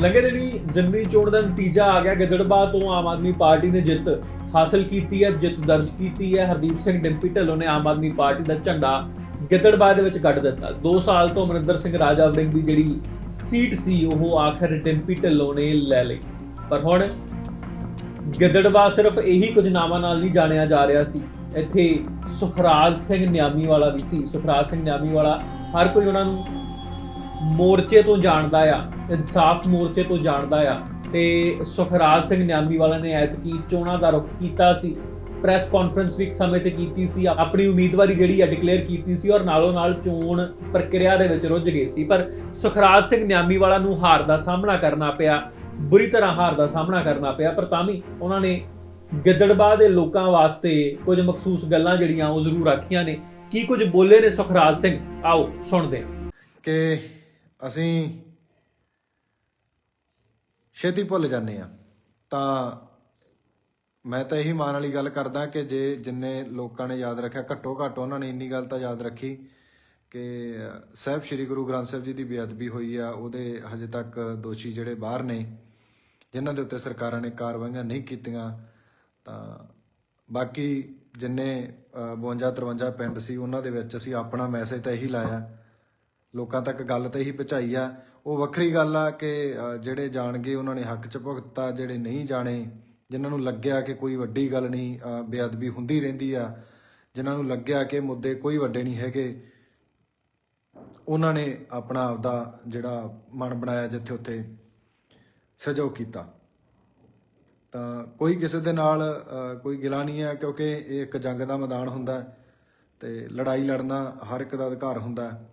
ਲੰਘੇ ਦਿਨੀ ਜ਼ਿਮਨੀ ਚੋਣ ਦਾ ਨਤੀਜਾ ਆ ਗਿਆ ਗਿੱਦੜਬਾ ਤੋਂ ਆਮ ਆਦਮੀ ਪਾਰਟੀ ਨੇ ਜਿੱਤ ਹਾਸਲ ਕੀਤੀ ਹੈ, ਜਿੱਤ ਦਰਜ ਕੀਤੀ ਹੈ। ਹਰਦੀਪ ਸਿੰਘ ਡਿੰਪੀ ਢਿੱਲੋਂ ਨੇ ਆਮ ਆਦਮੀ ਪਾਰਟੀ ਦਾ ਝੰਡਾ ਗਿੱਦੜਬਾ ਦੇ ਵਿੱਚ ਕੱਢ ਦਿੱਤਾ। 2 ਸਾਲ ਤੋਂ ਅਮਰਿੰਦਰ ਸਿੰਘ ਰਾਜਾ ਵੜਿੰਗ ਦੀ ਜਿਹੜੀ ਸੀਟ ਸੀ, ਉਹ ਆਖਰ ਡਿੰਪੀ ਢਿੱਲੋਂ ਨੇ ਲੈ ਲਈ। ਪਰ ਹੁਣ ਗਿੱਦੜਬਾ ਸਿਰਫ ਇਹੀ ਕੁਝ ਨਾਵਾਂ ਨਾਲ ਨਹੀਂ ਜਾਣਿਆ ਜਾ ਰਿਹਾ ਸੀ। ਇੱਥੇ ਸੁਖਰਾਜ ਸਿੰਘ ਨਿਆਮੀ ਵਾਲਾ ਵੀ ਸੀ। ਸੁਖਰਾਜ ਸਿੰਘ ਨਿਆਮੀ ਵਾਲਾ ਹਰ ਕੋਈ ਉਹਨਾਂ ਨੂੰ ਮੋਰਚੇ ਤੋਂ ਜਾਣਦਾ ਆ। ਇਨਸਾਫ ਮੋਰਚੇ ਤੋਂ ਜਾਣਦਾ ਆ ਤੇ ਸੁਖਰਾਜ ਸਿੰਘ ਨਿਆਮੀ ਵਾਲਾ ਨੇ ਐਤਕੀ ਚੋਣਾਂ ਦਾ ਰੁਖ ਕੀਤਾ ਸੀ ਪ੍ਰੈਸ ਕਾਨਫਰੰਸ ਵੀ ਇੱਕ ਸਮੇਂ ਤੇ ਕੀਤੀ ਸੀ, ਆਪਣੀ ਉਮੀਦਵਾਰੀ ਜਿਹੜੀ ਆ ਡਿਕਲੇਅਰ ਕੀਤੀ ਸੀ ਔਰ ਨਾਲੋਂ ਨਾਲ ਚੋਣ ਪ੍ਰਕਿਰਿਆ ਦੇ ਵਿੱਚ ਰੁੱਝ ਗਏ ਸੀ, ਪਰ ਸੁਖਰਾਜ ਸਿੰਘ ਨਿਆਮੀ ਵਾਲਾ ਨੂੰ ਹਾਰ ਦਾ ਸਾਹਮਣਾ ਕਰਨਾ ਪਿਆ, ਬੁਰੀ ਤਰ੍ਹਾਂ ਹਾਰ ਦਾ ਸਾਹਮਣਾ ਕਰਨਾ ਪਿਆ, ਪਰ ਤਾਂ ਵੀ ਉਹਨਾਂ ਨੇ ਗਿੱਦੜਬਾਹ ਦੇ ਲੋਕਾਂ ਵਾਸਤੇ ਕੁਝ ਮਖਸੂਸ ਗੱਲਾਂ ਜਿਹੜੀਆਂ ਉਹ ਜ਼ਰੂਰ ਆਖੀਆਂ ਨੇ, ਕੀ ਕੁਝ ਬੋਲੇ ਨੇ ਸੁਖਰਾਜ ਸਿੰਘ? ਆਓ ਸੁਣਦੇ ਕਿ ਅਸੀਂ ਛੇਤੀ ਭੁੱਲ ਜਾਂਦੇ ਆ। ਤਾਂ ਮੈਂ ਤਾਂ ਇਹੀ ਮਾਣ ਵਾਲੀ ਗੱਲ ਕਰਦਾ ਕਿ ਜੇ ਜਿੰਨੇ ਲੋਕਾਂ ਨੇ ਯਾਦ ਰੱਖਿਆ ਘੱਟੋ ਘੱਟ ਉਹਨਾਂ ਨੇ ਇੰਨੀ ਗੱਲ ਤਾਂ ਯਾਦ ਰੱਖੀ ਕਿ ਸਾਹਿਬ ਸ੍ਰੀ ਗੁਰੂ ਗ੍ਰੰਥ ਸਾਹਿਬ ਜੀ ਦੀ ਬੇਅਦਬੀ ਹੋਈ ਆ ਉਹਦੇ ਹਜੇ ਤੱਕ ਦੋਸ਼ੀ ਜਿਹੜੇ ਬਾਹਰ ਨੇ ਜਿਨ੍ਹਾਂ ਦੇ ਉੱਤੇ ਸਰਕਾਰਾਂ ਨੇ ਕਾਰਵਾਈਆਂ ਨਹੀਂ ਕੀਤੀਆਂ ਤਾਂ ਬਾਕੀ ਜਿੰਨੇ ਅ, 52 53 ਪਿੰਡ ਸੀ ਉਹਨਾਂ ਦੇ ਵਿੱਚ ਅਸੀਂ ਆਪਣਾ ਮੈਸੇਜ ਤਾਂ ਇਹੀ ਲਾਇਆ। ਲੋਕਾਂ ਤੱਕ ਗੱਲ ਤਾਂ ਇਹੀ ਪਹੁੰਚਾਈ ਆ ਉਹ ਵੱਖਰੀ ਗੱਲ ਆ ਕਿ ਜਿਹੜੇ ਜਾਣਗੇ ਉਹਨਾਂ ਨੇ ਹੱਕ ਚ ਭੁਗਤਾ ਜਿਹੜੇ ਨਹੀਂ ਜਾਣੇ, ਜਿਨ੍ਹਾਂ ਨੂੰ ਲੱਗਿਆ ਕਿ ਕੋਈ ਵੱਡੀ ਗੱਲ ਨਹੀਂ ਬੇਅਦਬੀ ਹੁੰਦੀ ਰਹਿੰਦੀ ਆ, ਜਿਨ੍ਹਾਂ ਨੂੰ ਲੱਗਿਆ ਕਿ ਮੁੱਦੇ ਕੋਈ ਵੱਡੇ ਨਹੀਂ ਹੈਗੇ, ਉਹਨਾਂ ਨੇ ਆਪਣਾ ਆਪਦਾ ਜਿਹੜਾ ਮਨ ਬਣਾਇਆ ਜਿੱਥੇ ਉੱਥੇ ਸਹਿਯੋਗ ਕੀਤਾ। ਤਾਂ ਕੋਈ ਕਿਸੇ ਦੇ ਨਾਲ ਕੋਈ ਗਿਲਾ ਨਹੀਂ ਹੈ ਕਿਉਂਕਿ ਇਹ ਇੱਕ ਜੰਗ ਦਾ ਮੈਦਾਨ ਹੁੰਦਾ ਹੈ ਤੇ ਲੜਾਈ ਲੜਨਾ ਹਰ ਇੱਕ ਦਾ ਅਧਿਕਾਰ ਹੁੰਦਾ। ਹੈ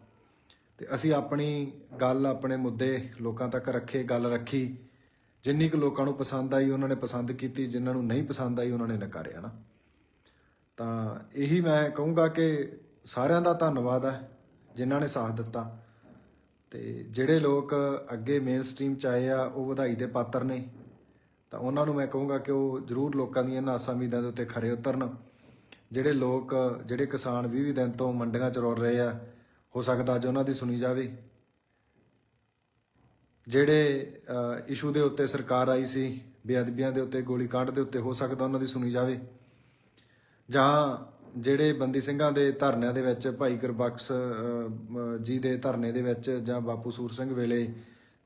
ਤੇ ਅਸੀਂ ਆਪਣੀ ਗੱਲ, ਆਪਣੇ ਮੁੱਦੇ ਲੋਕਾਂ ਤੱਕ ਰੱਖੇ, ਗੱਲ ਰੱਖੀ। ਜਿੰਨੀ ਕੁ ਲੋਕਾਂ ਨੂੰ ਪਸੰਦ ਆਈ, ਉਹਨਾਂ ਨੇ ਪਸੰਦ ਕੀਤੀ। ਜਿਨ੍ਹਾਂ ਨੂੰ ਨਹੀਂ ਪਸੰਦ ਆਈ, ਉਹਨਾਂ ਨੇ ਨਕਾਰਿਆ ਨਾ। ਤਾਂ ਇਹੀ ਮੈਂ ਕਹੂੰਗਾ ਕਿ ਸਾਰਿਆਂ ਦਾ ਧੰਨਵਾਦ ਹੈ, ਜਿਨ੍ਹਾਂ ਨੇ ਸਾਥ ਦਿੱਤਾ। ਤੇ ਜਿਹੜੇ ਲੋਕ ਅੱਗੇ ਮੇਨ ਸਟ੍ਰੀਮ ਚ ਆਏ ਆ, ਉਹ ਵਧਾਈ ਦੇ ਪਾਤਰ ਨੇ। ਤਾਂ ਉਹਨਾਂ ਨੂੰ ਮੈਂ ਕਹੂੰਗਾ ਕਿ ਉਹ ਜ਼ਰੂਰ ਲੋਕਾਂ ਦੀਆਂ ਇਹਨਾਂ ਆਸਾਂ ਉਮੀਦਾਂ ਦੇ ਉੱਤੇ ਖਰੇ ਉਤਰਨ। ਜਿਹੜੇ ਲੋਕ, ਜਿਹੜੇ ਕਿਸਾਨ 20 ਦਿਨ ਤੋਂ ਮੰਡੀਆਂ ਚ ਰੋਲ ਰਹੇ ਆ ਹੋ ਸਕਦਾ ਅੱਜ ਉਹਨਾਂ ਦੀ ਸੁਣੀ ਜਾਵੇ। ਜਿਹੜੇ ਇਸ਼ੂ ਦੇ ਉੱਤੇ ਸਰਕਾਰ ਆਈ ਸੀ, ਬੇਅਦਬੀਆਂ ਦੇ ਉੱਤੇ, ਗੋਲੀ ਕਾਂਡ ਦੇ ਉੱਤੇ, ਹੋ ਸਕਦਾ ਉਹਨਾਂ ਦੀ ਸੁਣੀ ਜਾਵੇ। ਜਾਂ ਜਿਹੜੇ ਬੰਦੀ ਸਿੰਘਾਂ ਦੇ ਧਰਨਿਆਂ ਦੇ ਵਿੱਚ, ਭਾਈ ਗੁਰਬਖਸ਼ ਜੀ ਦੇ ਧਰਨੇ ਦੇ ਵਿੱਚ, ਜਾਂ ਬਾਪੂ ਸੂਰ ਸਿੰਘ ਵੇਲੇ,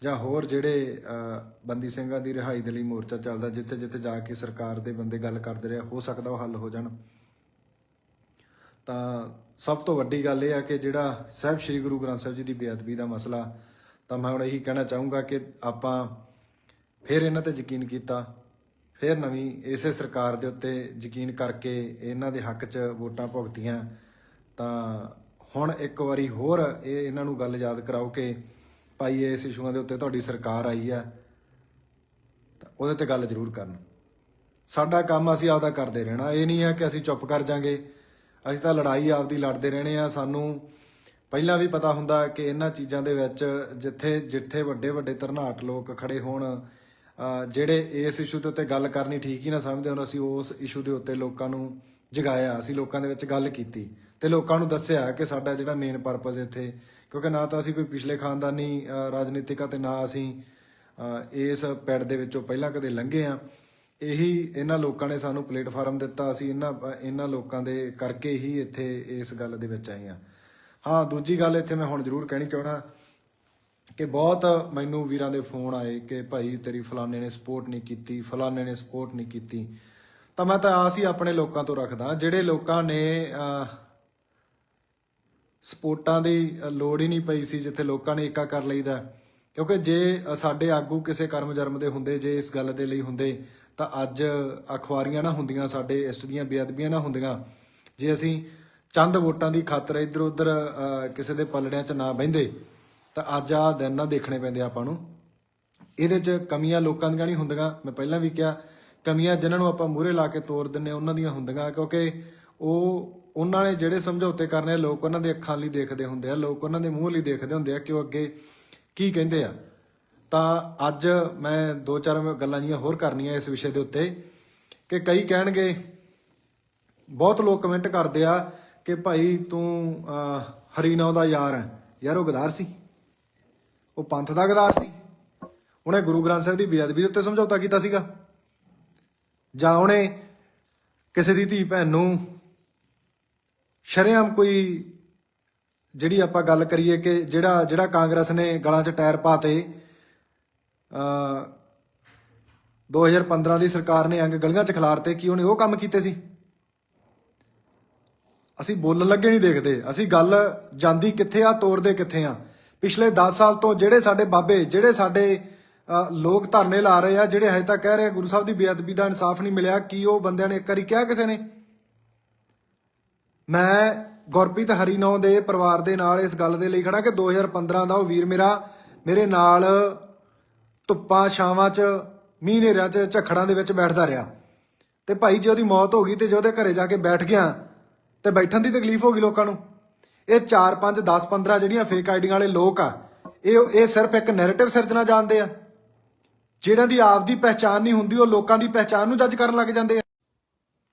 ਜਾਂ ਹੋਰ ਜਿਹੜੇ ਬੰਦੀ ਸਿੰਘਾਂ ਦੀ ਰਿਹਾਈ ਦੇ ਲਈ ਮੋਰਚਾ ਚੱਲਦਾ ਜਿੱਥੇ ਜਿੱਥੇ ਜਾ ਕੇ ਸਰਕਾਰ ਦੇ ਬੰਦੇ ਗੱਲ ਕਰਦੇ ਰਹੇ, ਹੋ ਸਕਦਾ ਉਹ ਹੱਲ ਹੋ ਜਾਣ। ਤਾਂ ਸਭ ਤੋਂ ਵੱਡੀ ਗੱਲ ਇਹ ਆ ਕਿ ਜਿਹੜਾ ਸਾਹਿਬ ਸ੍ਰੀ ਗੁਰੂ ਗ੍ਰੰਥ ਸਾਹਿਬ ਜੀ ਦੀ ਬੇਅਦਬੀ ਦਾ ਮਸਲਾ, ਤਾਂ ਮੈਂ ਹੁਣ ਇਹੀ ਕਹਿਣਾ ਚਾਹੂੰਗਾ ਕਿ ਆਪਾਂ ਫਿਰ ਇਹਨਾਂ ਤੇ ਯਕੀਨ ਕੀਤਾ, ਫਿਰ ਨਵੀਂ ਇਸੇ ਸਰਕਾਰ ਦੇ ਉੱਤੇ ਯਕੀਨ ਕਰਕੇ ਇਹਨਾਂ ਦੇ ਹੱਕ 'ਚ ਵੋਟਾਂ ਭੁਗਤੀਆਂ, ਤਾਂ ਹੁਣ ਇੱਕ ਵਾਰੀ ਹੋਰ ਇਹ ਇਹਨਾਂ ਨੂੰ ਗੱਲ ਯਾਦ ਕਰਾਓ ਕਿ ਭਾਈ ਇਸ ਇਸ਼ੂਆਂ ਦੇ ਉੱਤੇ ਤੁਹਾਡੀ ਸਰਕਾਰ ਆਈ ਆ, ਤਾਂ ਉਹਦੇ ਤੇ ਗੱਲ ਜ਼ਰੂਰ ਕਰਨ। ਸਾਡਾ ਕੰਮ ਅਸੀਂ ਆਪਦਾ ਕਰਦੇ ਰਹਿਣਾ, ਇਹ ਨਹੀਂ ਹੈ ਕਿ ਅਸੀਂ ਚੁੱਪ ਕਰ ਜਾਾਂਗੇ। ਅਸੀਂ ਤਾਂ ਲੜਾਈ ਆਪਦੀ ਲੜਦੇ ਰਹਿਣੇ ਆ। ਸਾਨੂੰ ਪਹਿਲਾਂ ਵੀ ਪਤਾ ਹੁੰਦਾ ਕਿ ਇਹਨਾਂ ਚੀਜ਼ਾਂ ਦੇ ਵਿੱਚ ਜਿੱਥੇ ਜਿੱਥੇ ਵੱਡੇ ਵੱਡੇ ਧਰਨਾਟ ਲੋਕ ਖੜੇ ਹੋਣ ਜਿਹੜੇ ਇਸ ਇਸ਼ੂ ਦੇ ਉੱਤੇ ਗੱਲ ਕਰਨੀ ਠੀਕ ਹੀ ਨਾ ਸਮਝਦੇ ਹੋਣ, ਅਸੀਂ ਉਸ ਇਸ਼ੂ ਦੇ ਉੱਤੇ ਲੋਕਾਂ ਨੂੰ ਜਗਾਇਆ, ਅਸੀਂ ਲੋਕਾਂ ਦੇ ਵਿੱਚ ਗੱਲ ਕੀਤੀ ਤੇ ਲੋਕਾਂ ਨੂੰ ਦੱਸਿਆ ਕਿ ਸਾਡਾ ਜਿਹੜਾ ਮੇਨ ਪਰਪਸ ਇੱਥੇ, ਕਿਉਂਕਿ ਨਾ ਤਾਂ ਅਸੀਂ ਕੋਈ ਪਿਛਲੇ ਖਾਨਦਾਨੀ ਰਾਜਨੀਤਿਕ ਆ ਤੇ ਨਾ ਅਸੀਂ ਇਸ ਪੈੜ ਦੇ ਵਿੱਚੋਂ ਪਹਿਲਾਂ ਕਦੇ ਲੰਘੇ ਆ। ਇਹੀ ਇਹਨਾਂ ਲੋਕਾਂ ਨੇ ਸਾਨੂੰ ਪਲੇਟਫਾਰਮ ਦਿੱਤਾ, ਅਸੀਂ ਇਹਨਾਂ ਇਹਨਾਂ ਲੋਕਾਂ ਦੇ ਕਰਕੇ ਹੀ ਇੱਥੇ ਇਸ ਗੱਲ ਦੇ ਵਿੱਚ ਆਏ ਹਾਂ। ਹਾਂ, ਦੂਜੀ ਗੱਲ ਇੱਥੇ ਮੈਂ ਹੁਣ ਜ਼ਰੂਰ ਕਹਿਣੀ ਚਾਹਣਾ ਕਿ ਬਹੁਤ ਮੈਨੂੰ ਵੀਰਾਂ ਦੇ ਫੋਨ ਆਏ ਕਿ ਭਾਈ ਤੇਰੀ ਫਲਾਣੇ ਨੇ ਸਪੋਰਟ ਨਹੀਂ ਕੀਤੀ, ਫਲਾਣੇ ਨੇ ਸਪੋਰਟ ਨਹੀਂ ਕੀਤੀ। ਤਾਂ ਮੈਂ ਤਾਂ ਆਸ ਹੀ ਆਪਣੇ ਲੋਕਾਂ ਤੋਂ ਰੱਖਦਾ, ਜਿਹੜੇ ਲੋਕਾਂ ਨੇ ਸਪੋਰਟਾਂ ਦੀ ਲੋੜ ਹੀ ਨਹੀਂ ਪਈ ਸੀ, ਜਿੱਥੇ ਲੋਕਾਂ ਨੇ ਏਕਾ ਕਰ ਲਈਦਾ, ਕਿਉਂਕਿ ਜੇ ਸਾਡੇ ਆਗੂ ਕਿਸੇ ਕਰਮ ਜਰਮ ਦੇ ਹੁੰਦੇ, ਜੇ ਇਸ ਗੱਲ ਦੇ ਲਈ ਹੁੰਦੇ ਤਾਂ ਅੱਜ ਅਖਬਾਰੀਆਂ ਨਾ ਹੁੰਦੀਆਂ ਸਾਡੇ ਇਸ਼ਟ ਦੀਆਂ ਬੇਅਦਬੀਆਂ ਨਾ ਹੁੰਦੀਆਂ। ਜੇ ਅਸੀਂ ਚੰਦ ਵੋਟਾਂ ਦੀ ਖਾਤਰ ਇੱਧਰ ਉੱਧਰ ਕਿਸੇ ਦੇ ਪਲੜਿਆਂ 'ਚ ਨਾ ਬਹਿੰਦੇ ਤਾਂ ਅੱਜ ਆ ਦਿਨ ਨਾ ਦੇਖਣੇ ਪੈਂਦੇ ਆਪਾਂ ਨੂੰ। ਇਹਦੇ 'ਚ ਕਮੀਆਂ ਲੋਕਾਂ ਦੀਆਂ ਨਹੀਂ ਹੁੰਦੀਆਂ। ਮੈਂ ਪਹਿਲਾਂ ਵੀ ਕਿਹਾ ਕਮੀਆਂ ਜਿਨ੍ਹਾਂ ਨੂੰ ਆਪਾਂ ਮੂਹਰੇ ਲਾ ਕੇ ਤੋੜ ਦਿੰਨੇ ਉਹਨਾਂ ਦੀਆਂ ਹੁੰਦੀਆਂ ਕਿਉਂਕਿ ਉਹ ਉਹਨਾਂ ਨੇ ਜਿਹੜੇ ਸਮਝੌਤੇ ਕਰਨੇ ਆ, ਲੋਕ ਉਹਨਾਂ ਦੇ ਅੱਖਾਂ ਲਈ ਦੇਖਦੇ ਹੁੰਦੇ ਆ ਲੋਕ ਉਹਨਾਂ ਦੇ ਮੂੰਹ ਲਈ ਦੇਖਦੇ ਹੁੰਦੇ ਆ ਕਿ ਉਹ ਅੱਗੇ ਕੀ ਕਹਿੰਦੇ ਆ। ਤਾਂ ਅੱਜ ਮੈਂ ਦੋ ਚਾਰ ਗੱਲਾਂ ਜੀਆਂ ਹੋਰ ਕਰਨੀਆਂ ਇਸ ਵਿਸ਼ੇ ਦੇ ਉੱਤੇ ਕਿ ਕਈ ਕਹਿਣਗੇ ਬਹੁਤ ਲੋਕ ਕਮੈਂਟ ਕਰਦੇ ਆ ਕਿ ਭਾਈ ਤੂੰ ਅਹ, ਦਾ ਯਾਰ ਹੈ। ਯਾਰ ਉਹ ਗਦਾਰ ਸੀ। ਉਹ ਪੰਥ ਦਾ ਗਦਾਰ ਸੀ। ਉਹਨੇ ਗੁਰੂ ਗ੍ਰੰਥ ਸਾਹਿਬ ਦੀ ਬੇਅਦਬੀ ਦੇ ਉੱਤੇ ਸਮਝੌਤਾ ਕੀਤਾ ਸੀਗਾ। ਜਾਂ ਉਹਨੇ ਕਿਸੇ ਦੀ ਧੀ ਭੈਣ ਨੂੰ ਸ਼ਰੇਆਮ ਕੋਈ ਜਿਹੜੀ ਆਪਾਂ ਗੱਲ ਕਰੀਏ ਕਿ ਜਿਹੜਾ ਜਿਹੜਾ ਕਾਂਗਰਸ ਨੇ ਗਲਾਂ 'ਚ ਟਾਇਰ ਪਾਤੇ ਅ 2015 ਦੀ ਸਰਕਾਰ ਨੇ ਅੰਗ ਗਲੀਆਂ 'ਚ ਖਿਲਾਰਤੇ, ਕੀ ਉਹਨੇ ਉਹ ਕੰਮ ਕੀਤੇ ਸੀ? ਅਸੀਂ ਬੋਲਣ ਲੱਗੇ ਨਹੀਂ ਦੇਖਦੇ। ਅਸੀਂ ਗੱਲ ਜਾਂਦੀ ਕਿੱਥੇ ਆ ਤੋੜਦੇ ਕਿੱਥੇ ਆ? ਪਿਛਲੇ 10 ਸਾਲ ਤੋਂ ਜਿਹੜੇ ਸਾਡੇ ਬਾਬੇ, ਜਿਹੜੇ ਸਾਡੇ ਲੋਕ ਧਰਨੇ ਲਾ ਰਹੇ ਆ, ਜਿਹੜੇ ਹਜੇ ਤੱਕ ਕਹਿ ਰਹੇ ਆ, ਗੁਰੂ ਸਾਹਿਬ ਦੀ ਬੇਅਦਬੀ ਦਾ ਇਨਸਾਫ ਨਹੀਂ ਮਿਲਿਆ, ਕੀ ਉਹ ਬੰਦਿਆਂ ਨੇ ਇੱਕ ਵਾਰੀ ਕਿਹਾ ਕਿਸੇ ਨੇ? ਮੈਂ ਗੁਰਪ੍ਰੀਤ ਹਰੀਨੌ ਦੇ ਪਰਿਵਾਰ ਦੇ ਨਾਲ ਇਸ ਗੱਲ ਦੇ ਲਈ ਖੜਾ ਕਿ 2015 ਦਾ ਉਹ ਵੀਰ ਮੇਰਾ, ਮੇਰੇ ਨਾਲ ਧੁੱਪਾਂ ਛਾਵਾਂ 'ਚ, ਮੀਂਹ ਹਨੇਰਿਆਂ 'ਚ, ਝਖੜਾਂ ਦੇ ਵਿੱਚ ਬੈਠਦਾ ਰਿਹਾ। ਤੇ ਭਾਈ ਜੇ ਉਹਦੀ ਮੌਤ ਹੋ ਗਈ ਤੇ ਜੇ ਉਹਦੇ ਘਰੇ ਜਾ ਕੇ ਬੈਠ ਗਿਆ, ਤੇ ਬੈਠਣ ਦੀ ਤਕਲੀਫ ਹੋ ਗਈ ਲੋਕਾਂ ਨੂੰ। ਇਹ 4 5 10 15 ਜਿਹੜੀਆਂ ਫੇਕ ਆਈਡੀਆਂ ਵਾਲੇ ਲੋਕ ਆ, ਇਹ ਇਹ ਸਿਰਫ ਇੱਕ ਨੈਰੇਟਿਵ ਸਿਰਜਣਾ ਜਾਣਦੇ ਆ। ਜਿਹੜਾਂ ਦੀ ਆਪ ਦੀ ਪਹਿਚਾਨ ਨਹੀਂ ਹੁੰਦੀ, ਉਹ ਲੋਕਾਂ ਦੀ ਪਹਿਚਾਨ ਨੂੰ ਜੱਜ ਕਰਨ ਲੱਗ ਜਾਂਦੇ ਆ।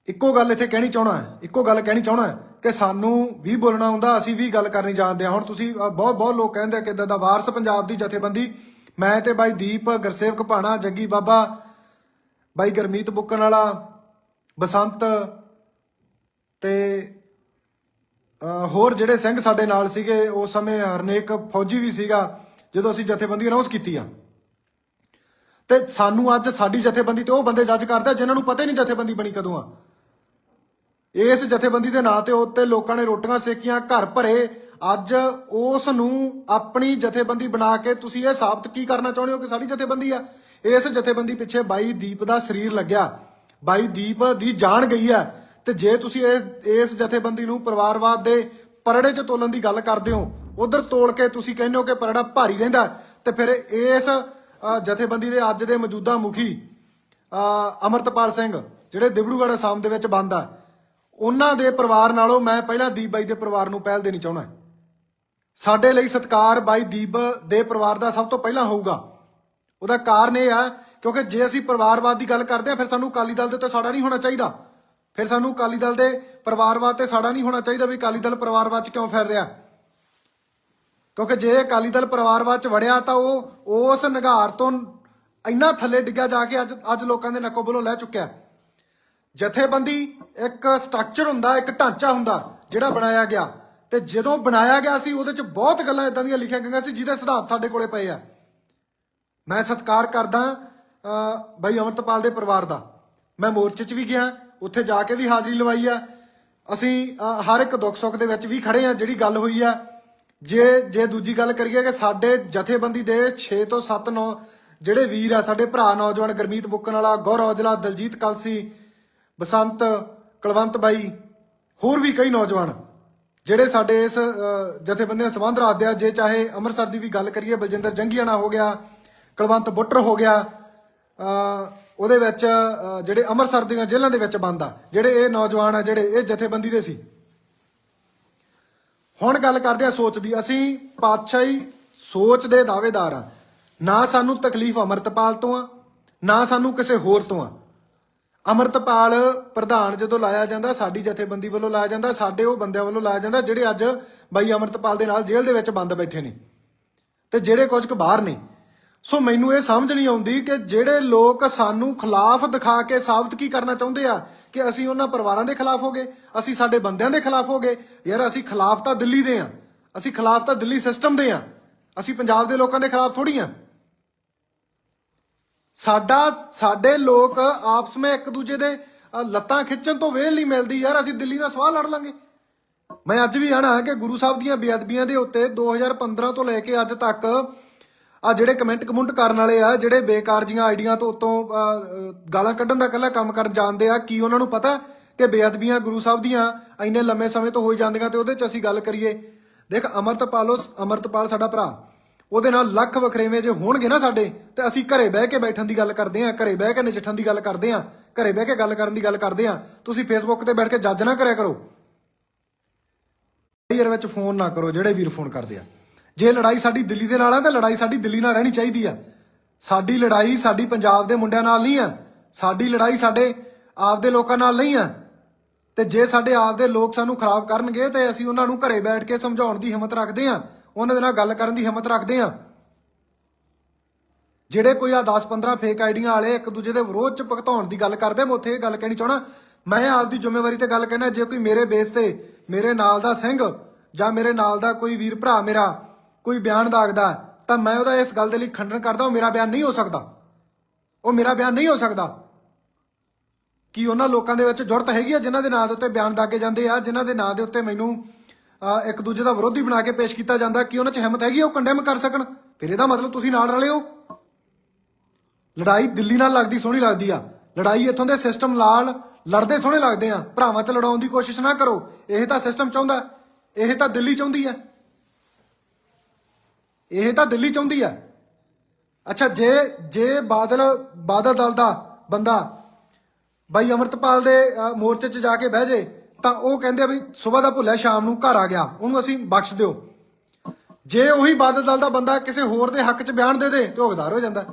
ਇੱਕੋ ਗੱਲ ਇੱਥੇ ਕਹਿਣੀ ਚਾਹਣਾ ਇੱਕੋ ਗੱਲ ਕਹਿਣੀ ਚਾਹਣਾ ਕਿ ਸਾਨੂੰ ਵੀ ਬੋਲਣਾ ਹੁੰਦਾ, ਅਸੀਂ ਵੀ ਗੱਲ ਕਰਨੀ ਜਾਣਦੇ ਹਾਂ ਹੁਣ ਤੁਸੀਂ ਬਹੁਤ ਬਹੁਤ ਲੋਕ ਕਹਿੰਦੇ ਆ ਕਿ ਇਦਾਂ ਦਾ ਵਾਰਸ ਪੰਜਾਬ ਦੀ ਜਥੇਬੰਦੀ ਮੈਂ ਤੇ ਬਾਈ ਦੀਪ ਗੁਰਸੇਵਕ ਭਾਣਾ, ਜੱਗੀ ਬਾਬਾ, ਬਾਈ ਗਰਮੀਤ ਬੁੱਕਣ ਵਾਲਾ, ਬਸੰਤ ਤੇ ਹੋਰ ਜਿਹੜੇ ਸਿੰਘ ਸਾਡੇ ਨਾਲ ਸੀਗੇ, ਉਸ ਸਮੇਂ ਹਰਨੇਕ ਫੌਜੀ ਵੀ ਸੀਗਾ, ਜਦੋਂ ਅਸੀਂ ਜਥੇਬੰਦੀ ਅਨਾਉਂਸ ਕੀਤੀ ਆ। ਤੇ ਸਾਨੂੰ ਅੱਜ ਸਾਡੀ ਜਥੇਬੰਦੀ ਤੇ ਉਹ ਬੰਦੇ ਜੱਜ ਕਰਦੇ ਆ, ਜਿਨ੍ਹਾਂ ਨੂੰ ਪਤਾ ਹੀ ਨਹੀਂ ਜਥੇਬੰਦੀ ਬਣੀ ਕਦੋਂ ਆ। ਇਸ ਜਥੇਬੰਦੀ ਦੇ ਨਾਂ ਤੇ ਉੱਤੇ ਲੋਕਾਂ ਨੇ ਰੋਟੀਆਂ ਸੇਕੀਆਂ, ਘਰ ਭਰੇ ਅੱਜ ਉਸ ਨੂੰ ਆਪਣੀ ਜਥੇਬੰਦੀ ਬਣਾ ਕੇ ਤੁਸੀਂ ਇਹ ਸਾਬਤ ਕੀ ਕਰਨਾ ਚਾਹੁੰਦੇ ਹੋ ਕਿ ਸਾਡੀ ਜਥੇਬੰਦੀ ਆ? ਇਸ ਜਥੇਬੰਦੀ ਪਿੱਛੇ ਬਾਈ ਦੀਪ ਦਾ ਸਰੀਰ ਲੱਗਿਆ। ਬਾਈ ਦੀਪ ਦੀ ਜਾਨ ਗਈ ਆ। ਤੇ ਜੇ ਤੁਸੀਂ ਇਹ ਇਸ ਜਥੇਬੰਦੀ ਨੂੰ ਪਰਿਵਾਰਵਾਦ ਦੇ ਪਰੜੇ 'ਚ ਤੋਲਣ ਦੀ ਗੱਲ ਕਰਦੇ ਹੋ ਉਧਰ ਤੋਲ ਕੇ ਤੁਸੀਂ ਕਹਿੰਦੇ ਹੋ ਕਿ ਪਰੜਾ ਭਾਰੀ ਰਹਿੰਦਾ। ਤੇ ਫਿਰ ਇਸ ਜਥੇਬੰਦੀ ਦੇ ਅੱਜ ਦੇ ਮੌਜੂਦਾ ਮੁਖੀ ਅ, ਅਮਰਤਪਾਲ ਸਿੰਘ ਜਿਹੜੇ ਦਿਬੜੂਗੜ੍ਹ ਅਸਾਮ ਦੇ ਵਿੱਚ ਬੰਦ ਆ ਉਹਨਾਂ ਦੇ ਪਰਿਵਾਰ ਨਾਲੋਂ ਮੈਂ ਪਹਿਲਾਂ ਦੀਪ ਬਾਈ ਦੇ ਪਰਿਵਾਰ ਨੂੰ ਪਹਿਲ ਦੇਣੀ ਚਾਹੁੰਦਾ। ਸਾਡੇ ਲਈ ਸਤਕਾਰ ਬਾਈ ਦੀਪ ਦੇ ਪਰਿਵਾਰ ਦਾ ਸਭ ਤੋਂ ਪਹਿਲਾਂ ਹੋਊਗਾ। ਉਹਦਾ ਕਾਰਨ ਇਹ ਆ ਕਿਉਂਕਿ ਜੇ ਅਸੀਂ ਪਰਿਵਾਰਵਾਦ ਦੀ ਗੱਲ ਕਰਦੇ ਆ ਫਿਰ ਸਾਨੂੰ ਅਕਾਲੀ ਦਲ ਦੇ ਉੱਤੇ ਸਾੜਾ ਨਹੀਂ ਹੋਣਾ ਚਾਹੀਦਾ। ਫਿਰ ਸਾਨੂੰ ਅਕਾਲੀ ਦਲ ਦੇ ਪਰਿਵਾਰਵਾਦ ਤੇ ਸਾੜਾ ਨਹੀਂ ਹੋਣਾ ਚਾਹੀਦਾ ਵੀ ਅਕਾਲੀ ਦਲ ਪਰਿਵਾਰਵਾਦ ਚ ਕਿਉਂ ਫਿਰ ਰਿਹਾ। ਕਿਉਂਕਿ ਜੇ ਅਕਾਲੀ ਦਲ ਪਰਿਵਾਰਵਾਦ ਚ ਵੜਿਆ ਤਾਂ ਉਹ ਉਸ ਨਿਗਾਰ ਤੋਂ ਇੰਨਾ ਥੱਲੇ ਡਿੱਗਿਆ ਜਾ ਕੇ ਅੱਜ ਅੱਜ ਲੋਕਾਂ ਦੇ ਨੱਕੋ ਬਲੋਂ ਲੈ ਚੁੱਕਿਆ ਜਥੇਬੰਦੀ ਇੱਕ ਸਟਰਕਚਰ ਹੁੰਦਾ, ਇੱਕ ਢਾਂਚਾ ਹੁੰਦਾ, ਜਿਹੜਾ ਬਣਾਇਆ ਗਿਆ। ਤੇ ਜਦੋਂ ਬਣਾਇਆ ਗਿਆ ਸੀ, ਉਹਦੇ ਚ ਬਹੁਤ ਗੱਲਾਂ ਇਦਾਂ ਦੀਆਂ ਲਿਖੀਆਂ ਗਈਆਂ ਸੀ, ਜਿਹਦੇ ਸਿਧਾਂਤ ਸਾਡੇ ਕੋਲੇ ਪਏ ਆ। ਮੈਂ ਸਤਿਕਾਰ ਕਰਦਾ ਬਾਈ ਅਮਰਤਪਾਲ ਦੇ ਪਰਿਵਾਰ ਦਾ। ਮੈਂ ਮੋਰਚੇ 'ਚ ਵੀ ਗਿਆ, ਉੱਥੇ ਜਾ ਕੇ ਵੀ ਹਾਜ਼ਰੀ ਲਵਾਈ ਆ। ਅਸੀਂ ਹਰ ਇੱਕ ਦੁੱਖ ਸੁੱਖ ਦੇ ਵਿੱਚ ਵੀ ਖੜੇ ਆ, ਜਿਹੜੀ ਗੱਲ ਹੋਈ ਆ। ਜੇ ਜੇ ਦੂਜੀ ਗੱਲ ਕਰੀਏ ਕਿ ਸਾਡੇ ਜਥੇਬੰਦੀ ਦੇ 6 ਤੋਂ 7 ਨੌ ਜਿਹੜੇ ਵੀਰ ਆ, ਸਾਡੇ ਭਰਾ ਨੌਜਵਾਨ ਗਰਮੀਤ ਬੁੱਕਣ ਵਾਲਾ ਗੌਰ ਔਜਲਾ, ਦਲਜੀਤ ਕਲਸੀ, ਬਸੰਤ ਕੁਲਵੰਤ ਬਾਈ, ਹੋਰ ਵੀ ਕਈ ਨੌਜਵਾਨ। ਜਿਹੜੇ ਸਾਡੇ ਇਸ ਜਥੇਬੰਦੀ ਨਾਲ ਸੰਬੰਧ ਰੱਖਦੇ ਆ ਜੇ ਚਾਹੇ ਅੰਮ੍ਰਿਤਸਰ ਦੀ ਵੀ ਗੱਲ ਕਰੀਏ, ਬਲਜਿੰਦਰ ਜੰਗੀਆਣਾ ਹੋ ਗਿਆ, ਕੁਲਵੰਤ ਬੁੱਟਰ ਹੋ ਗਿਆ ਉਹਦੇ ਵਿੱਚ ਜਿਹੜੇ ਅੰਮ੍ਰਿਤਸਰ ਦੀਆਂ ਜੇਲ੍ਹਾਂ ਦੇ ਵਿੱਚ ਬੰਦ ਆ, ਜਿਹੜੇ ਇਹ ਨੌਜਵਾਨ ਆ, ਜਿਹੜੇ ਇਹ ਜਥੇਬੰਦੀ ਦੇ ਸੀ। ਹੁਣ ਗੱਲ ਕਰਦੇ ਆ ਸੋਚ ਦੀ, ਅਸੀਂ ਪਾਤਸ਼ਾਹੀ ਸੋਚ ਦੇ ਦਾਅਵੇਦਾਰ ਆ। ਨਾ ਸਾਨੂੰ ਤਕਲੀਫ ਅਮਰਤਪਾਲ ਤੋਂ ਆ, ਨਾ ਸਾਨੂੰ ਕਿਸੇ ਹੋਰ ਤੋਂ ਆ। ਅਮਰਤਪਾਲ ਪ੍ਰਧਾਨ ਜਦੋਂ ਲਾਇਆ ਜਾਂਦਾ, ਸਾਡੀ ਜਥੇਬੰਦੀ ਵੱਲੋਂ ਲਾਇਆ ਜਾਂਦਾ, ਸਾਡੇ ਉਹ ਬੰਦਿਆਂ ਵੱਲੋਂ ਲਾਇਆ ਜਾਂਦਾ, ਜਿਹੜੇ ਅੱਜ ਬਾਈ ਅਮਰਤਪਾਲ ਦੇ ਨਾਲ ਜੇਲ੍ਹ ਦੇ ਵਿੱਚ ਬੰਦ ਬੈਠੇ ਨੇ ਤੇ ਜਿਹੜੇ ਕੁਝ ਕੁ ਬਾਹਰ ਨੇ। ਸੋ ਮੈਨੂੰ ਇਹ ਸਮਝ ਨਹੀਂ ਆਉਂਦੀ ਕਿ ਜਿਹੜੇ ਲੋਕ ਸਾਨੂੰ ਖਿਲਾਫ ਦਿਖਾ ਕੇ ਸਾਬਤ ਕੀ ਕਰਨਾ ਚਾਹੁੰਦੇ ਆ ਕਿ ਅਸੀਂ ਉਹਨਾਂ ਪਰਿਵਾਰਾਂ ਦੇ ਖਿਲਾਫ ਹੋ ਗਏ, ਅਸੀਂ ਸਾਡੇ ਬੰਦਿਆਂ ਦੇ ਖਿਲਾਫ ਹੋ ਗਏ। ਯਾਰ ਅਸੀਂ ਖਿਲਾਫ ਤਾਂ ਦਿੱਲੀ ਦੇ ਆ, ਅਸੀਂ ਖਿਲਾਫ ਤਾਂ ਦਿੱਲੀ ਸਿਸਟਮ ਦੇ ਆ, ਅਸੀਂ ਪੰਜਾਬ ਦੇ ਲੋਕਾਂ ਦੇ ਖਿਲਾਫ ਥੋੜੀ ਆ। ਸਾਡਾ, ਸਾਡੇ ਲੋਕ ਆਪਸ ਵਿੱਚ ਇੱਕ ਦੂਜੇ ਦੇ ਲੱਤਾਂ ਖਿੱਚਣ ਤੋਂ ਵੇਲ ਨਹੀਂ ਮਿਲਦੀ ਯਾਰ, ਅਸੀਂ ਦਿੱਲੀ ਨਾਲ ਸਵਾਲ ਲੜ ਲਾਂਗੇ। ਮੈਂ ਅੱਜ ਵੀ ਆਣਾ ਕਿ ਗੁਰੂ ਸਾਹਿਬ ਦੀਆਂ ਬੇਅਦਬੀਆਂ ਦੇ ਉੱਤੇ 2015 ਤੋਂ ਲੈ ਕੇ ਅੱਜ ਤੱਕ ਆ ਜਿਹੜੇ ਕਮੈਂਟ ਕਮੁੰਟ ਕਰਨ ਵਾਲੇ ਆ, ਜਿਹੜੇ ਬੇਕਾਰ ਜੀਆਂ ਆਈਡੀਆਂ ਤੋਂ ਉਤੋਂ ਗਾਲਾਂ ਕੱਢਣ ਦਾ ਕੱਲਾ ਕੰਮ ਕਰਨ ਜਾਣਦੇ ਆ, ਕੀ ਉਹਨਾਂ ਨੂੰ ਪਤਾ ਕਿ ਬੇਅਦਬੀਆਂ ਗੁਰੂ ਸਾਹਿਬ ਦੀਆਂ ਇੰਨੇ ਲੰਮੇ ਸਮੇਂ ਤੋਂ ਹੋਈ ਜਾਂਦੀਆਂ ਤੇ ਉਹਦੇ 'ਚ ਅਸੀਂ ਗੱਲ ਕਰੀਏ। ਦੇਖ, ਅਮਰਤਪਾਲੋ, ਅਮਰਤਪਾਲ ਸਾਡਾ ਭਰਾ। ਉਹਦੇ ਨਾਲ ਲੱਖ ਵਖਰੇਵੇਂ ਜੇ ਹੋਣਗੇ ਨਾ ਸਾਡੇ, ਤੇ ਅਸੀਂ ਘਰੇ ਬਹਿ ਕੇ ਬੈਠਣ ਦੀ ਗੱਲ ਕਰਦੇ ਆ ਘਰੇ ਬਹਿ ਕੇ ਨਜਿੱਠਣ ਦੀ ਗੱਲ ਕਰਦੇ ਆ ਘਰੇ ਬਹਿ ਕੇ ਗੱਲ ਕਰਨ ਦੀ ਗੱਲ ਕਰਦੇ ਆ ਤੁਸੀਂ ਫੇਸਬੁੱਕ ਤੇ ਬੈਠ ਕੇ ਜੱਜ ਨਾ ਕਰਿਆ ਕਰੋ। ਯਾਰ ਵਿੱਚ ਫੋਨ ਨਾ ਕਰੋ, ਜਿਹੜੇ ਵੀਰ ਫੋਨ ਕਰਦੇ ਆ। ਜੇ ਲੜਾਈ ਸਾਡੀ ਦਿੱਲੀ ਦੇ ਨਾਲ ਆ, ਤਾਂ ਲੜਾਈ ਸਾਡੀ ਦਿੱਲੀ ਨਾਲ ਰਹਿਣੀ ਚਾਹੀਦੀ ਆ। ਸਾਡੀ ਲੜਾਈ ਸਾਡੀ ਪੰਜਾਬ ਦੇ ਮੁੰਡਿਆਂ ਨਾਲ ਨਹੀਂ ਆ। ਸਾਡੀ ਲੜਾਈ ਸਾਡੇ ਆਪਦੇ ਲੋਕਾਂ ਨਾਲ ਨਹੀਂ ਆ। ਤੇ ਜੇ ਸਾਡੇ ਆਪਦੇ ਲੋਕ ਸਾਨੂੰ ਖਰਾਬ ਕਰਨਗੇ, ਤੇ ਅਸੀਂ ਉਹਨਾਂ ਨੂੰ ਘਰੇ ਬੈਠ ਕੇ ਸਮਝਾਉਣ ਦੀ ਹਿੰਮਤ ਰੱਖਦੇ ਆ ਉਹਨਾਂ ਦੇ ਨਾਲ ਗੱਲ ਕਰਨ ਦੀ ਹਿੰਮਤ ਰੱਖਦੇ ਆ ਜਿਹੜੇ ਕੋਈ ਆ 10 15 ਫੇਕ ਆਈਡੀਆਂ ਵਾਲੇ ਇੱਕ ਦੂਜੇ ਦੇ ਵਿਰੋਧ ਚ ਭਗਤਾਉਣ ਦੀ ਗੱਲ ਕਰਦੇ, ਮੈਂ ਉੱਥੇ ਇਹ ਗੱਲ ਕਹਿਣੀ ਚਾਹਣਾ ਮੈਂ ਆਪਦੀ ਜ਼ਿੰਮੇਵਾਰੀ ਤੇ ਗੱਲ ਕਹਿਣਾ, ਜੇ ਕੋਈ ਮੇਰੇ ਬੇਸ ਤੇ, ਮੇਰੇ ਨਾਲ ਦਾ ਸਿੰਘ ਜਾਂ ਮੇਰੇ ਨਾਲ ਦਾ ਕੋਈ ਵੀਰ ਭਰਾ ਮੇਰਾ, ਕੋਈ ਬਿਆਨ ਦਾਗਦਾ ਤਾਂ ਮੈਂ ਉਹਦਾ ਇਸ ਗੱਲ ਦੇ ਲਈ ਖੰਡਨ ਕਰਦਾ, ਉਹ ਮੇਰਾ ਬਿਆਨ ਨਹੀਂ ਹੋ ਸਕਦਾ। ਉਹ ਮੇਰਾ ਬਿਆਨ ਨਹੀਂ ਹੋ ਸਕਦਾ। ਕਿ ਉਹਨਾਂ ਲੋਕਾਂ ਦੇ ਵਿੱਚ ਜੁਰਤ ਹੈਗੀ ਆ ਜਿਨ੍ਹਾਂ ਦੇ ਨਾਂ ਦੇ ਉੱਤੇ ਬਿਆਨ ਦਾਗੇ ਜਾਂਦੇ ਆ, ਜਿਨ੍ਹਾਂ ਦੇ ਨਾਂ ਦੇ ਉੱਤੇ ਮੈਨੂੰ ਇੱਕ ਦੂਜੇ ਦਾ ਵਿਰੋਧੀ ਬਣਾ ਕੇ ਪੇਸ਼ ਕੀਤਾ ਜਾਂਦਾ ਕਿ ਉਹਨਾਂ 'ਚ ਹਿੰਮਤ ਹੈਗੀ ਉਹ ਕੰਡੈਮ ਕਰ ਸਕਣ। ਫਿਰ ਇਹਦਾ ਮਤਲਬ ਤੁਸੀਂ ਨਾਲ ਰਲੇ ਹੋ। ਲੜਾਈ ਦਿੱਲੀ ਨਾਲ ਲੱਗਦੀ, ਸੋਹਣੀ ਲੱਗਦੀ ਆ। ਲੜਾਈ ਇੱਥੋਂ ਦੇ ਸਿਸਟਮ ਨਾਲ ਲੜਦੇ ਸੋਹਣੇ ਲੱਗਦੇ ਆ। ਭਰਾਵਾਂ 'ਚ ਲੜਾਉਣ ਦੀ ਕੋਸ਼ਿਸ਼ ਨਾ ਕਰੋ। ਇਹ ਤਾਂ ਸਿਸਟਮ ਚਾਹੁੰਦਾ। ਇਹ ਤਾਂ ਦਿੱਲੀ ਚਾਹੁੰਦੀ ਆ। ਇਹ ਤਾਂ ਦਿੱਲੀ ਚਾਹੁੰਦੀ ਆ। ਅੱਛਾ, ਜੇ ਜੇ ਬਾਦਲ ਬਾਦਲ ਦਲ ਦਾ ਬੰਦਾ ਬਾਈ ਅਮਰਤਪਾਲ ਦੇ ਮੋਰਚੇ 'ਚ ਜਾ ਕੇ ਬਹਿ ਜੇ ਤਾਂ ਉਹ ਕਹਿੰਦੇ ਵੀ ਸਵੇਰ ਦਾ ਭੁੱਲਿਆ, ਸ਼ਾਮ ਨੂੰ ਘਰ ਆ ਗਿਆ, ਉਹਨੂੰ ਅਸੀਂ ਬਖਸ਼ ਦਿਓ। ਜੇ ਉਹੀ ਬਾਦਲ ਦਲ ਦਾ ਬੰਦਾ ਕਿਸੇ ਹੋਰ ਦੇ ਹੱਕ 'ਚ ਬਿਆਨ ਦੇ ਦੇ ਤੇ ਉਹ ਗਦਾਰ ਹੋ ਜਾਂਦਾ।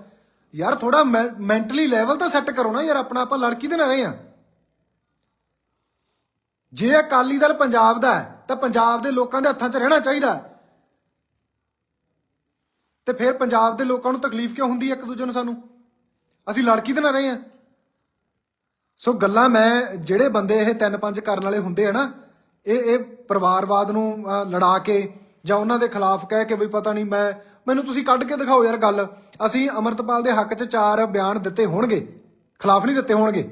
ਯਾਰ ਥੋੜਾ ਮੈਂਟਲੀ ਲੈਵਲ ਤਾਂ ਸੈੱਟ ਕਰੋ ਨਾ ਯਾਰ, ਆਪਣਾ ਆਪਾਂ ਲੜਕੀ ਦੇ ਨਾਲ ਰਹੇ ਆ ਜੇ ਅਕਾਲੀ ਦਲ ਪੰਜਾਬ ਦਾ ਹੈ, ਤਾਂ ਪੰਜਾਬ ਦੇ ਲੋਕਾਂ ਦੇ ਹੱਥਾਂ 'ਚ ਰਹਿਣਾ ਚਾਹੀਦਾ ਹੈ। ਤੇ ਫਿਰ ਪੰਜਾਬ ਦੇ ਲੋਕਾਂ ਨੂੰ ਤਕਲੀਫ ਕਿਉਂ ਹੁੰਦੀ ਹੈ ਇੱਕ ਦੂਜੇ ਨੂੰ ਸਾਨੂੰ? ਅਸੀਂ ਲੜਕੀ ਦੇ ਨਾਲ ਰਹੇ ਆ ਸੋ ਗੱਲਾਂ ਮੈਂ ਜਿਹੜੇ ਬੰਦੇ ਇਹ ਤਿੰਨ ਪੰਜ ਕਰਨ ਵਾਲੇ ਹੁੰਦੇ ਆ ਨਾ ਇਹ ਇਹ ਪਰਿਵਾਰਵਾਦ ਨੂੰ ਲੜਾ ਕੇ ਜਾਂ ਉਹਨਾਂ ਦੇ ਖਿਲਾਫ ਕਹਿ ਕੇ ਵੀ ਪਤਾ ਨਹੀਂ ਮੈਂ ਮੈਨੂੰ ਤੁਸੀਂ ਕੱਢ ਕੇ ਦਿਖਾਓ ਯਾਰ ਗੱਲ। ਅਸੀਂ ਅਮਰਤਪਾਲ ਦੇ ਹੱਕ 'ਚ ਚਾਰ ਬਿਆਨ ਦਿੱਤੇ ਹੋਣਗੇ ਖਿਲਾਫ ਨਹੀਂ ਦਿੱਤੇ ਹੋਣਗੇ।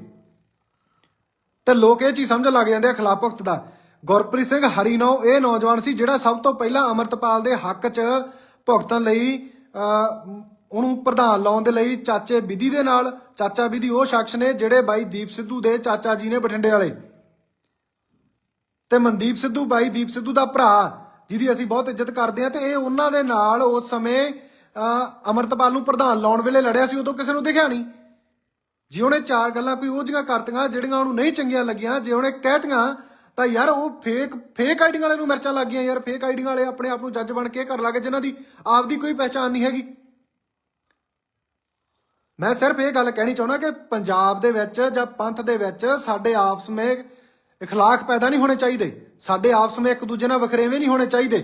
ਤੇ ਲੋਕ ਇਹ ਚੀਜ਼ ਸਮਝਣ ਲੱਗ ਜਾਂਦੇ ਆ ਖਿਲਾਫ ਭੁਗਤ ਦਾ। ਗੁਰਪ੍ਰੀਤ ਸਿੰਘ ਹਰੀਨੋ ਇਹ ਨੌਜਵਾਨ ਸੀ ਜਿਹੜਾ ਸਭ ਤੋਂ ਪਹਿਲਾਂ ਅਮਰਤਪਾਲ ਦੇ ਹੱਕ 'ਚ ਭੁਗਤਣ ਲਈ ਅਹ, ਉਹਨੂੰ ਪ੍ਰਧਾਨ ਲਾਉਣ ਦੇ ਲਈ ਚਾਚੇ ਵਿਧੀ ਦੇ ਨਾਲ ਚਾਚਾ ਵਿਧੀ ਉਹ ਸ਼ਖਸ ਨੇ ਜਿਹੜੇ ਬਾਈ ਦੀਪ ਸਿੱਧੂ ਦੇ ਚਾਚਾ ਜੀ ਨੇ ਬਠਿੰਡੇ ਵਾਲੇ। ਤੇ ਮਨਦੀਪ ਸਿੱਧੂ ਬਾਈ ਦੀਪ ਸਿੱਧੂ ਦਾ ਭਰਾ ਜਿਹਦੀ ਅਸੀਂ ਬਹੁਤ ਇੱਜ਼ਤ ਕਰਦੇ ਹਾਂ ਤੇ ਇਹ ਉਹਨਾਂ ਦੇ ਨਾਲ ਉਸ ਸਮੇਂ ਅਹ, ਅਮਰਤਪਾਲ ਨੂੰ ਪ੍ਰਧਾਨ ਲਾਉਣ ਵੇਲੇ ਲੜਿਆ ਸੀ ਉਦੋਂ ਕਿਸੇ ਨੂੰ ਦਿਖਿਆ ਨਹੀਂ। ਜੇ ਉਹਨੇ ਚਾਰ ਗੱਲਾਂ ਕੋਈ ਉਹ ਜਿਹੀਆਂ ਕਰਤੀਆਂ ਜਿਹੜੀਆਂ ਉਹਨੂੰ ਨਹੀਂ ਚੰਗੀਆਂ ਲੱਗੀਆਂ ਜੇ ਉਹਨੇ ਕਹਿਤੀਆਂ ਤਾਂ ਯਾਰ ਉਹ ਫੇਕ ਫੇਕ ਆਈਡੀਆਂ ਵਾਲੇ ਨੂੰ ਮਿਰਚਾਂ ਲੱਗ ਗਈਆਂ ਯਾਰ ਫੇਕ ਆਈਡੀਆਂ ਵਾਲੇ ਆਪਣੇ ਆਪ ਨੂੰ ਜੱਜ ਬਣ ਕੇ ਕਰ ਲਾਗੇ ਜਿਨ੍ਹਾਂ ਦੀ ਆਪਦੀ ਕੋਈ ਪਹਿਚਾਣ ਨਹੀਂ ਹੈਗੀ। ਮੈਂ ਸਿਰਫ ਇਹ ਗੱਲ ਕਹਿਣੀ ਚਾਹੁੰਦਾ ਕਿ ਪੰਜਾਬ ਦੇ ਵਿੱਚ ਜਾਂ ਪੰਥ ਦੇ ਵਿੱਚ ਸਾਡੇ ਆਪਸ ਵਿੱਚ ਇਖਲਾਕ ਪੈਦਾ ਨਹੀਂ ਹੋਣੇ ਚਾਹੀਦੇ। ਸਾਡੇ ਆਪਸ ਵਿੱਚ ਇੱਕ ਦੂਜੇ ਨਾਲ ਵਖਰੇਵੇਂ ਨਹੀਂ ਹੋਣੇ ਚਾਹੀਦੇ।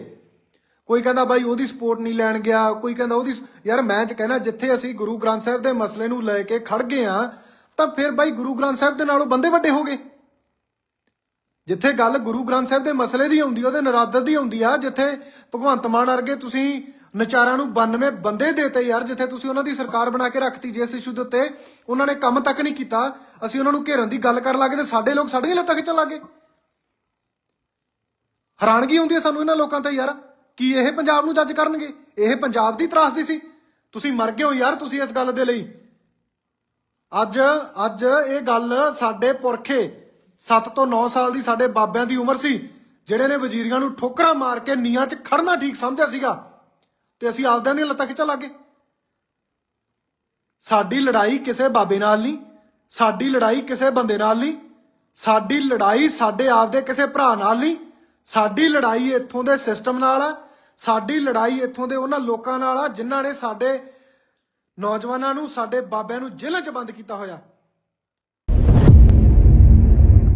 ਕੋਈ ਕਹਿੰਦਾ ਬਾਈ ਉਹਦੀ ਸਪੋਰਟ ਨਹੀਂ ਲੈਣ ਗਿਆ, ਕੋਈ ਕਹਿੰਦਾ ਉਹਦੀ ਯਾਰ ਮੈਂ ਚ ਕਹਿਣਾ ਜਿੱਥੇ ਅਸੀਂ ਗੁਰੂ ਗ੍ਰੰਥ ਸਾਹਿਬ ਦੇ ਮਸਲੇ ਨੂੰ ਲੈ ਕੇ ਖੜ ਗਏ ਆ ਤਾਂ ਫਿਰ ਬਾਈ ਗੁਰੂ ਗ੍ਰੰਥ ਸਾਹਿਬ ਦੇ ਨਾਲੋਂ ਬੰਦੇ ਵੱਡੇ ਹੋ ਗਏ। ਜਿੱਥੇ ਗੱਲ ਗੁਰੂ ਗ੍ਰੰਥ ਸਾਹਿਬ ਦੇ ਮਸਲੇ ਦੀ ਆਉਂਦੀ ਉਹਦੇ ਨਰਾਦਰ ਦੀ ਹੁੰਦੀ ਆ, ਜਿੱਥੇ ਭਗਵੰਤ ਮਾਨ ਵਰਗੇ ਤੁਸੀਂ ਨਚਾਰਾਂ ਨੂੰ 92 ਬੰਦੇ ਦੇਤੇ ਯਾਰ, ਜਿੱਥੇ ਤੁਸੀਂ ਉਹਨਾਂ ਦੀ ਸਰਕਾਰ ਬਣਾ ਕੇ ਰੱਖਤੀ ਜਿਸ ਇਸ਼ੂ ਦੇ ਉੱਤੇ ਉਹਨਾਂ ਨੇ ਕੰਮ ਤੱਕ ਨਹੀਂ ਕੀਤਾ, ਅਸੀਂ ਉਹਨਾਂ ਨੂੰ ਘੇਰਨ ਦੀ ਗੱਲ ਕਰਨ ਲੱਗੇ ਤੇ ਸਾਡੇ ਲੋਕ ਸਾਡੀਆਂ ਲੱਤਾਂ ਖਿੱਚਣ ਲੱਗੇ ਹੈਰਾਨਗੀ ਹੁੰਦੀ ਹੈ ਸਾਨੂੰ ਇਹਨਾਂ ਲੋਕਾਂ ਤੇ ਯਾਰ, ਕੀ ਇਹ ਪੰਜਾਬ ਨੂੰ ਜੱਜ ਕਰਨਗੇ? ਇਹ ਪੰਜਾਬ ਦੀ ਤਰਾਸਦੀ ਸੀ। ਤੁਸੀਂ ਮਰ ਗਏ ਹੋ ਯਾਰ ਤੁਸੀਂ ਇਸ ਗੱਲ ਦੇ ਲਈ। ਅੱਜ ਅੱਜ ਇਹ ਗੱਲ ਸਾਡੇ ਪੁਰਖੇ 7 ਤੋਂ 9 ਸਾਲ ਦੀ ਸਾਡੇ ਬਾਬਿਆਂ ਦੀ ਉਮਰ ਸੀ, ਜਿਹੜੇ ਨੇ ਵਜ਼ੀਰੀਆਂ ਨੂੰ ਠੋਕਰਾਂ ਮਾਰ ਕੇ ਨੀਆਂ 'ਚ ਖੜਨਾ ਠੀਕ ਸਮਝਿਆ ਸੀਗਾ। ਤੇ ਅਸੀਂ ਆਪਦਿਆਂ ਦੀਆਂ ਲੱਤਾਂ ਖਿੱਚਣ ਲੱਗੇ ਸਾਡੀ ਲੜਾਈ ਕਿਸੇ ਬਾਬੇ ਨਾਲ ਨਹੀਂ, ਸਾਡੀ ਲੜਾਈ ਕਿਸੇ ਬੰਦੇ ਨਾਲ ਨਹੀਂ, ਸਾਡੀ ਲੜਾਈ ਸਾਡੇ ਆਪਦੇ ਕਿਸੇ ਭਰਾ ਨਾਲ ਨਹੀਂ, ਸਾਡੀ ਲੜਾਈ ਇੱਥੋਂ ਦੇ ਸਿਸਟਮ ਨਾਲ ਆ, ਸਾਡੀ ਲੜਾਈ ਇੱਥੋਂ ਦੇ ਉਹਨਾਂ ਲੋਕਾਂ ਨਾਲ ਆ ਜਿਨ੍ਹਾਂ ਨੇ ਸਾਡੇ ਨੌਜਵਾਨਾਂ ਨੂੰ, ਸਾਡੇ ਬਾਬਿਆਂ ਨੂੰ ਜੇਲ੍ਹਾਂ 'ਚ ਬੰਦ ਕੀਤਾ ਹੋਇਆ।